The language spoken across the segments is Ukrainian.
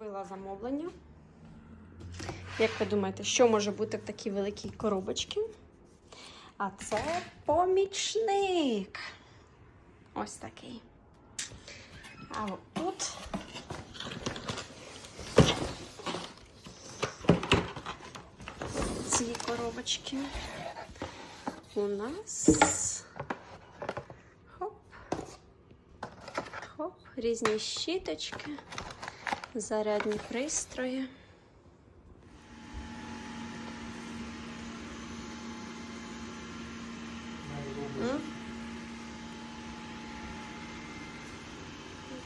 Зробила замовлення. Як ви думаєте, що може бути в такій великій коробочці? А це помічник. Ось такий. А от тут ці коробочки у нас хоп, хоп, різні щіточки, зарядні пристрої.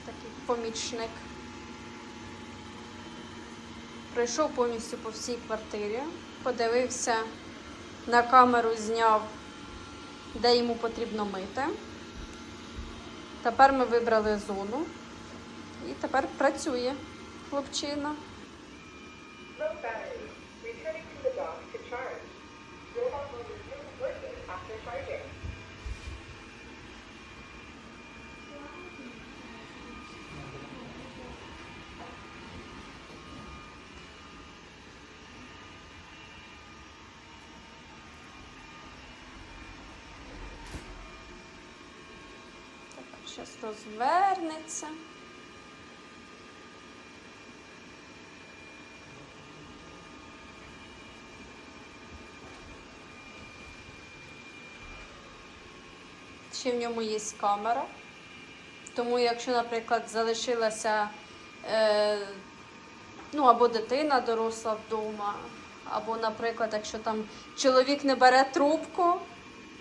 Такий помічник. Пройшов повністю по всій квартирі, подивився на камеру, зняв, де йому потрібно мити. Тепер ми вибрали зону і тепер працює хлопчина. Low battery. Ще в ньому є камера. Тому, якщо, наприклад, залишилася е, ну, або дитина доросла вдома, або, наприклад, якщо там чоловік не бере трубку,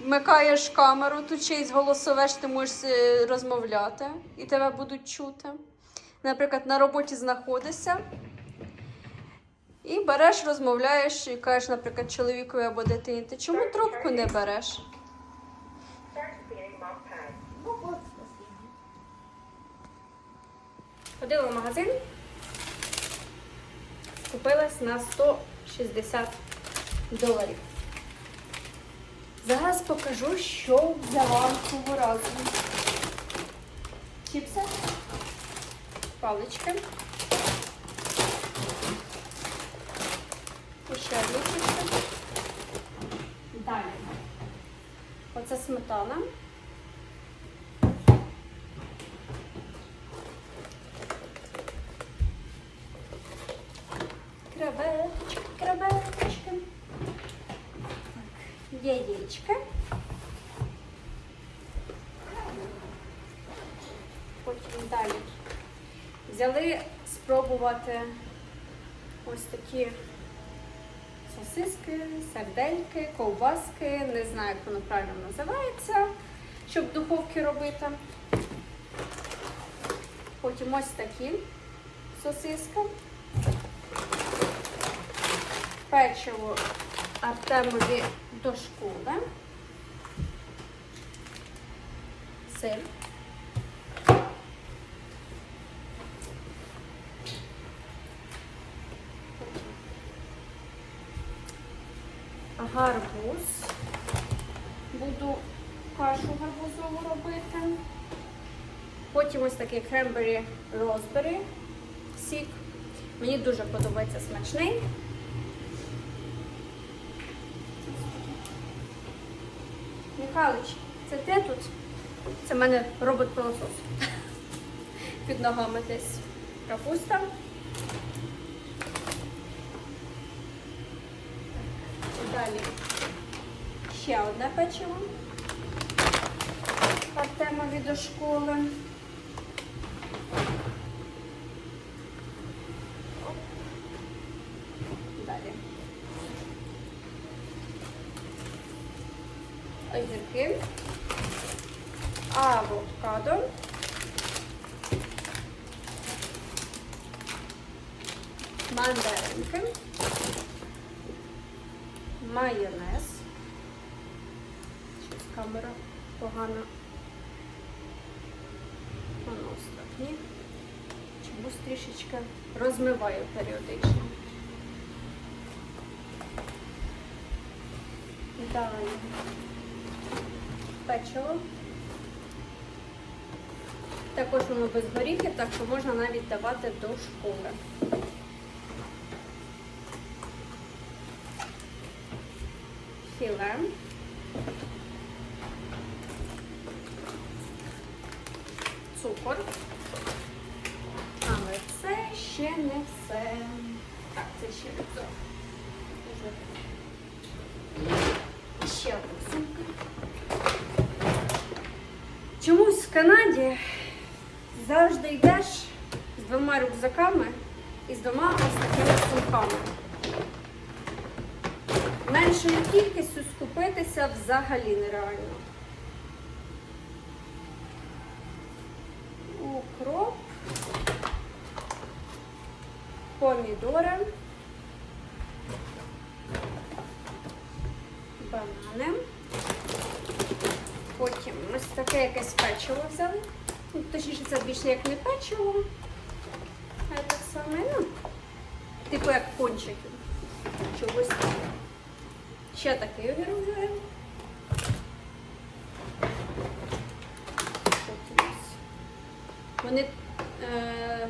вмикаєш камеру, тут й голосове ти можеш е, розмовляти і тебе будуть чути. Наприклад, на роботі знаходишся і береш, розмовляєш і кажеш, наприклад, чоловікові або дитині, ти чому трубку не береш? Ходила в магазин, купилась на 160 доларів. Зараз покажу, що взяла цього разу. Чіпси, палички. І ще одні чіпси. Далі. Оце сметана. Креветочки, креветочки. Так. Потім далі. Взяли спробувати ось такі сосиски, сардельки, ковбаски. Не знаю, як воно правильно називається, щоб в духовці робити. Потім ось такі сосиски печиво Артемові до школи. Сир. Гарбуз. Буду кашу гарбузову робити. Потім ось такий крембері розбері сік. Мені дуже подобається смачний. Михайлович, це ти тут? Це в мене робот-пилосос. Під ногами десь капуста. Далі ще одне печиво. Артемові до школи. Оп. Далі. Огірки, авокадо, мандаринки, майонез. Щось камера погано. Воно остатні. Чомусь трішечки розмиваю періодично. Далі. 嗯 печиво. Також воно без горіхів, так що можна навіть давати до школи. Філе. Цукор. Але це ще не все. Так, це ще не все. Ще одна сумка. Чомусь в Канаді завжди йдеш з двома рюкзаками і з двома ось такими сумками. Меншою кількістю скупитися взагалі нереально. Укроп, помідори, банани. Потім таке якесь печиво взяли. Ну, точніше, це більше як не печиво. А це саме, ну, типу як пончики. Чогось. Ще такий огірок взяли. Вони е,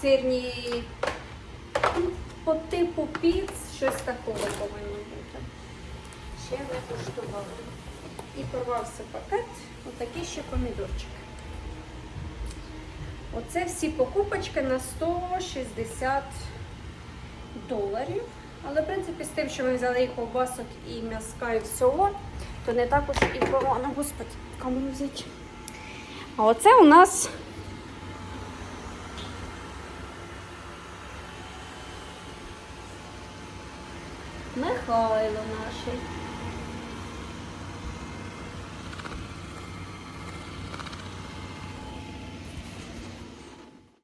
сирні ну, по типу піц, щось такого повинно бути. Ще не куштували. І порвався пакет, отакі ще помідорчики. Оце всі покупочки на 160 доларів. Але, в принципі, з тим, що ми взяли і ковбасок, і м'яска, і всього, то не так уж і погано. Господи, кому взяти. А оце у нас Михайло наш.